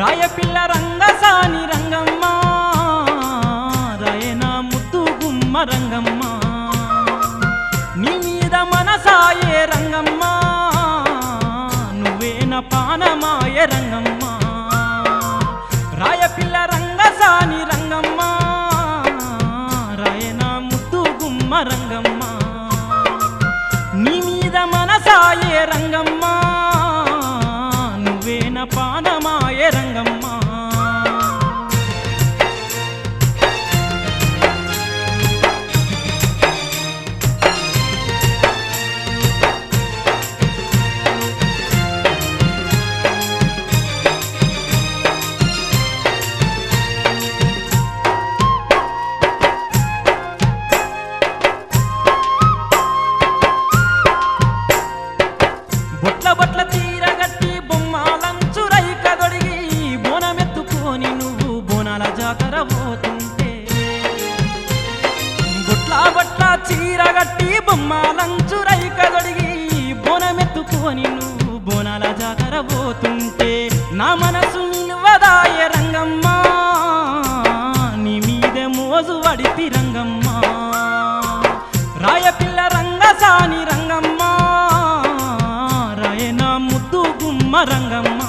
రాయపిల్ల రంగసాని రంగమ్మ రాయన ముద్దు గుమ్మ రంగమ్మ. నీ మీద మనసాయే రంగమ్మ నువ్వేన పానమాయ రంగమ్మ. రాయపిల్ల రంగసాని రంగమ్మ రాయన ముద్దు గుమ్మ రంగమ్మ. నీ మీద మనసాయే రంగమ్మ. చీరగట్టి బొమ్మాలంచు రైక బోనమెత్తుకొని నువ్వు బోనాల జాతర పోతుంటే నా మనసు నిలువదాయ రంగమ్మా నీ మీదే మోజు వడితి రంగమ్మా. రాయపిల్ల రంగసాని రంగమ్మ రాయన ముద్దు గుమ్మ రంగమ్మా.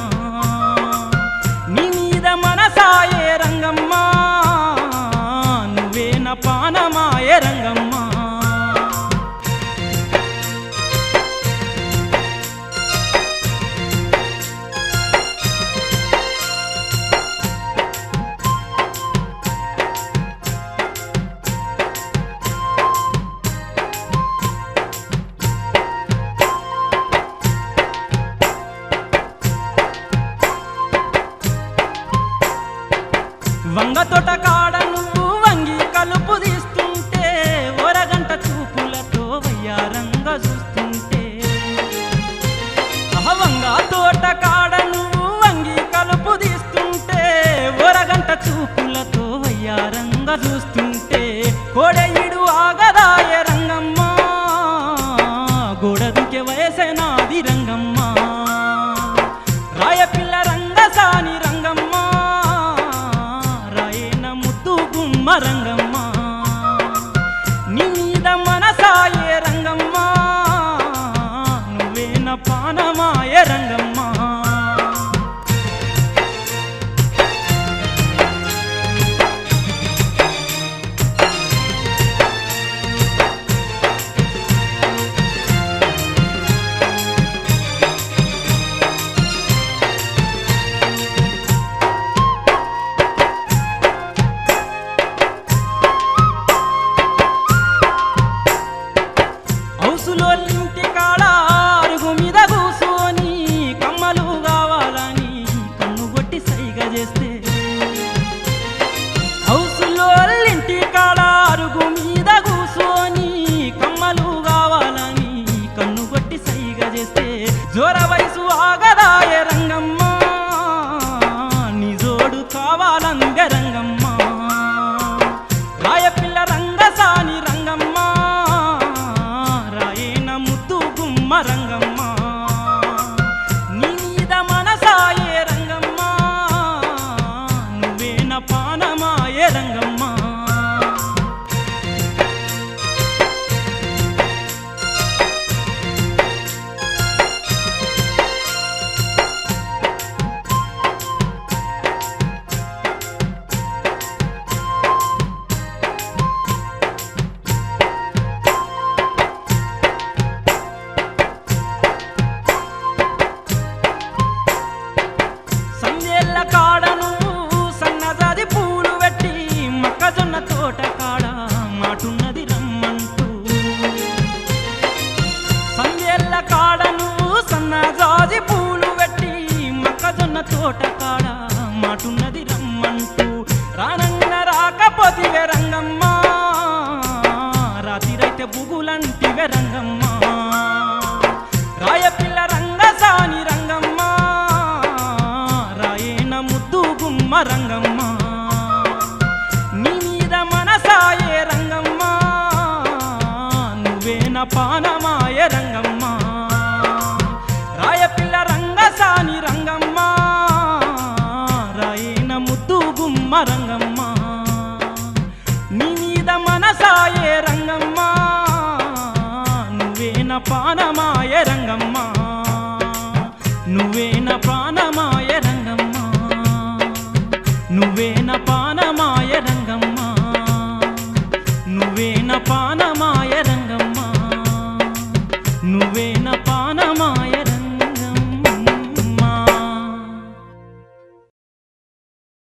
వంగ తోట కాడ నువ్వు వంగి కలుపు తీస్తుంటే ఒరగంట చూపులతో వయ్యారంగా చూస్తుంటే. వంగ తోట కాడ నువ్వు వంగి కలుపు తీస్తుంటే ఒరగంట చూపులతో వయ్యారంగా చూస్తుంటే ముద్దు గుమ్మ తోట కాడ మాటున్నది రమ్మంటూ రానంగ రాకపోతివే రంగమ్మ. రాతిరైతే బుగులంటివే రంగమ్మ. నువ్వేన పానమాయ రంగమ్మ. నువ్వేన పానమాయ రంగమ్మ. నువ్వేన పాన